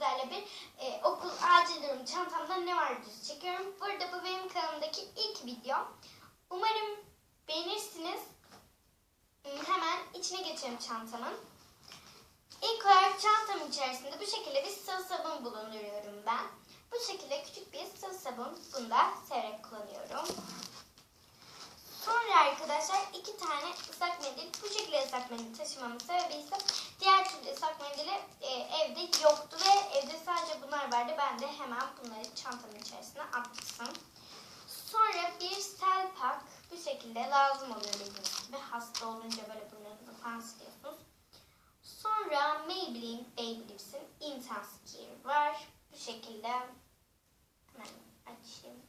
sizlerle bir e, okul acil durum çantamda ne var videosu çekiyorum. Burada bu benim kanalımdaki ilk videom. Umarım beğenirsiniz. Hmm, Hemen içine geçelim çantamın. İlk olarak çantamın içerisinde bu şekilde bir sıvı sabun bulunduruyorum ben. Bu şekilde küçük bir sıvı sabun. Bunu da severek kullanıyorum. Sonra arkadaşlar iki tane ıslak mendil. Bu şekilde ıslak mendil taşımamın sebebi ise ıslak mendili e, evde yoktu ve evde sadece bunlar vardı. Ben de hemen bunları çantamın içerisine attım. Sonra bir selpak bu şekilde lazım oluyor bildiğiniz gibi. Hasta olunca böyle burnunuzu falan siliyorsunuz. Sonra Maybelline Baby Lips'in Intense Care var. Bu şekilde hemen açayım.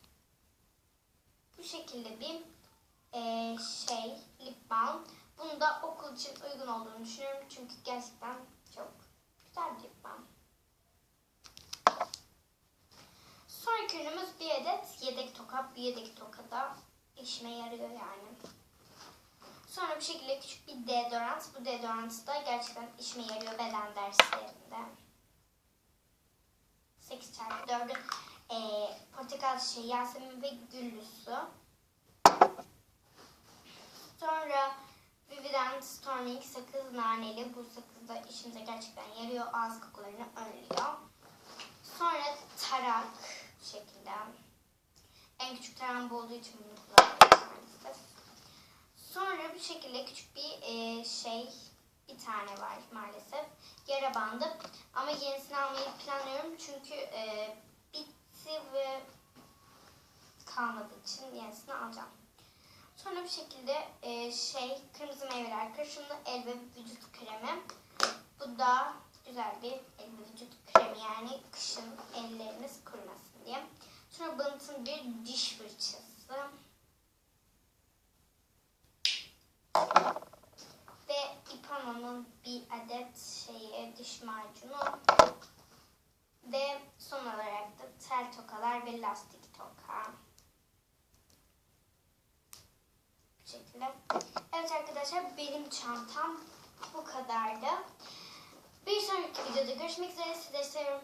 Bu şekilde bir eee, şey lip balm. Bunu da okul için uygun olduğunu düşünüyorum. Çünkü gerçekten çok güzel bir balm. Sonraki ürünümüz bir adet yedek toka. Bir yedek toka da işime yarıyor yani. Sonra bu şekilde küçük bir deodorant. Bu deodorant da gerçekten işime yarıyor beden derslerinde. 8 çarpı 4'ün eee portakal çiçeği, yasemin ve güllüsü. Sakız naneli. Bu sakız işimize gerçekten yarıyor. Ağız kokularını önlüyor. Sonra tarak bu şekilde. En küçük tarağım bu olduğu için bunu kullanıyorum. Sonra bu şekilde küçük bir e, şey bir tane var maalesef. Yara bandı. Ama yenisini almayı planlıyorum çünkü e, bitti ve kalmadığı için yenisini alacağım. Sonra bu şekilde e, şey kırmızı meyveler karışımlı el ve vücut kremi. Bu da güzel bir el ve vücut kremi yani kışın elleriniz kurumasın diye. Sonra Bant'ın bir diş fırçası. Ve Ipano'nun bir adet şeyi diş macunu. Ve son olarak da tel tokalar ve lastik toka. Bu şekilde. Evet arkadaşlar benim çantam bu kadardı. Bir sonraki videoda görüşmek üzere. Sizleri seviyorum.